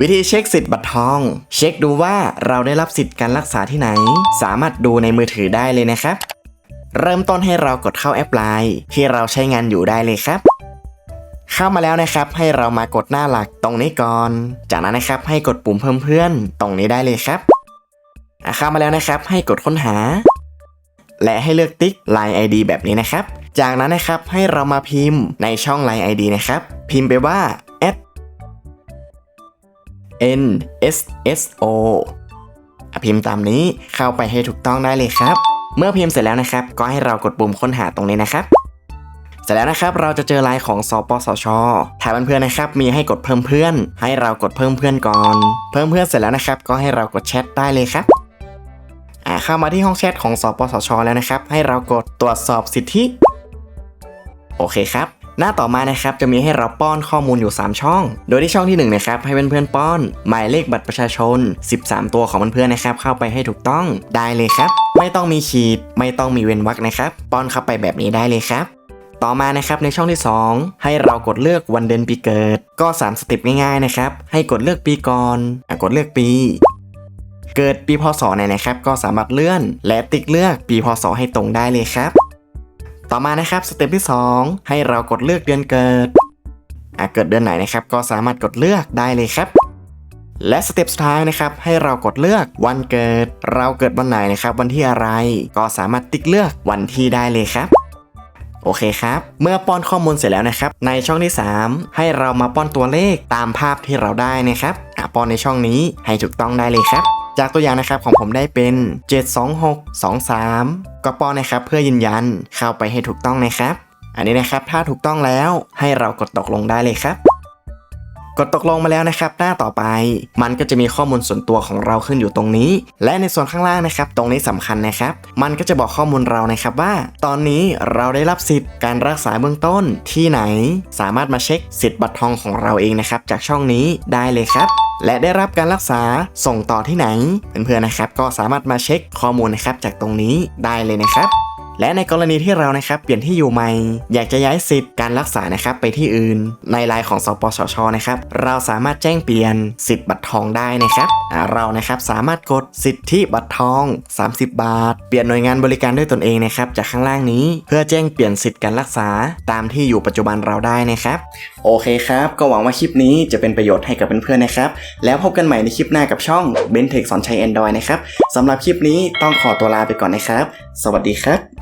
วิธีเช็คสิทธิ์บัตรทอง เช็คดูว่าเราได้รับสิทธิ์การรักษาที่ไหน สามารถดูในมือถือได้เลยนะครับ เริ่มต้นให้เรากดเข้าแอปไลน์ที่เราใช้งานอยู่ได้เลยครับ เข้ามาแล้วนะครับ ให้เรามากดหน้าหลักตรงนี้ก่อน จากนั้นนะครับให้กดปุ่มเพิ่มเพื่อนตรงนี้ได้เลยครับเข้ามาแล้วนะครับ ให้กดค้นหา และให้เลือกติ๊ก Line ID แบบนี้นะครับ จากนั้นนะครับให้เรามาพิมพ์ในช่อง Line ID นะครับ พิมพ์ไปว่า n s s o อะพิมพ์ตามนี้เข้าไปให้ถูกต้องได้เลยครับ เมื่อพิมพ์เสร็จแล้วนะครับ ก็ให้เรากดปุ่มค้นหาตรงนี้นะครับเสร็จแล้วนะครับเราจะเจอไลน์ของสปสชถ้าเพื่อนๆนะครับ มีให้กดเพิ่มเพื่อน ให้เรากดเพิ่มเพื่อนก่อน เพิ่มเพื่อนเสร็จแล้วนะครับ ก็ให้เรากดแชทได้เลยครับอ่าเข้ามาที่ห้องแชทของสปสชแล้วนะครับ ให้เรากดตรวจสอบสิทธิ โอเคครับ หน้าต่อมานะครับจะมีให้เราป้อนข้อมูลอยู่ 3 ช่อง โดยที่ช่องที่1นะครับให้เพื่อนๆป้อน หมายเลขบัตรประชาชน 13 ตัวของเพื่อนๆนะครับเข้าไปให้ถูกต้องได้เลยครับ ไม่ต้องมีขีด ไม่ต้องมีเว้นวรรคนะครับ ป้อนเข้าไปแบบนี้ได้เลยครับ ต่อมานะครับในช่องที่ 2 ให้เรากดเลือกวันเดือนปีเกิด ก็ 3 สเต็ปง่ายๆนะครับให้กดเลือกปีก่อนอกดเลือกปีเกิดปีพศไหนนะครับ ก็สามารถเลื่อน และติ๊กเลือกปีพศให้ตรงได้เลยครับ ต่อมานะครับสเต็ปที่ 2 ให้เรากดเลือกเดือนเกิดอะเกิดเดือนไหนนะครับก็สามารถกดเลือกได้เลยครับ และสเต็ปสุดท้ายนะครับให้เรากดเลือกวันเกิด เราเกิดวันไหนนะครับ วันที่อะไรก็สามารถติ๊กเลือกวันที่ได้เลยครับโอเคครับ เมื่อป้อนข้อมูลเสร็จแล้วนะครับ ในช่องที่ 3 ให้เรามาป้อนตัวเลขตามภาพที่เราได้นะครับป้อนในช่องนี้ให้ถูกต้องได้เลยครับ จากตัวอย่างนะครับของผมได้เป็น 72623 ก็ป้อนนะครับเพื่อยืนยันเข้าไปให้ถูกต้องนะครับ อันนี้นะครับถ้าถูกต้องแล้วให้เรากดตกลงได้เลยครับกดตกลงมาแล้วนะครับ หน้าต่อไป มันก็จะมีข้อมูลส่วนตัวของเราขึ้นอยู่ตรงนี้ และในส่วนข้างล่างนะครับ ตรงนี้สำคัญนะครับ มันก็จะบอกข้อมูลเรานะครับว่า ตอนนี้เราได้รับสิทธิ์การรักษาเบื้องต้นที่ไหน สามารถมาเช็คสิทธิ์บัตรทองของเราเองนะครับ จากช่องนี้ได้เลยครับ และได้รับการรักษาส่งต่อที่ไหน เพื่อนๆนะครับ ก็สามารถมาเช็คข้อมูลนะครับจากตรงนี้ได้เลยนะครับและในกรณีที่เรานะครับเปลี่ยนที่อยู่ใหม่ อยากจะย้ายสิทธิ์การรักษานะครับไปที่อื่น ในไลน์ของสปสชนะครับ เราสามารถแจ้งเปลี่ยนสิทธิ์บัตรทองได้นะครับเรานะครับสามารถกดสิทธิบัตรทอง 30 บาท เปลี่ยนหน่วยงานบริการด้วยตนเองนะครับจากข้างล่างนี้ เพื่อแจ้งเปลี่ยนสิทธิ์การรักษาตามที่อยู่ปัจจุบันเราได้นะครับ โอเคครับ ก็หวังว่าคลิปนี้จะเป็นประโยชน์ให้กับเพื่อนๆนะครับ แล้วพบกันใหม่ในคลิปหน้ากับช่องเบนเทคสอนใช้ Android นะครับสำหรับคลิปนี้ต้องขอตัวลาไปก่อนนะครับ สวัสดีครับ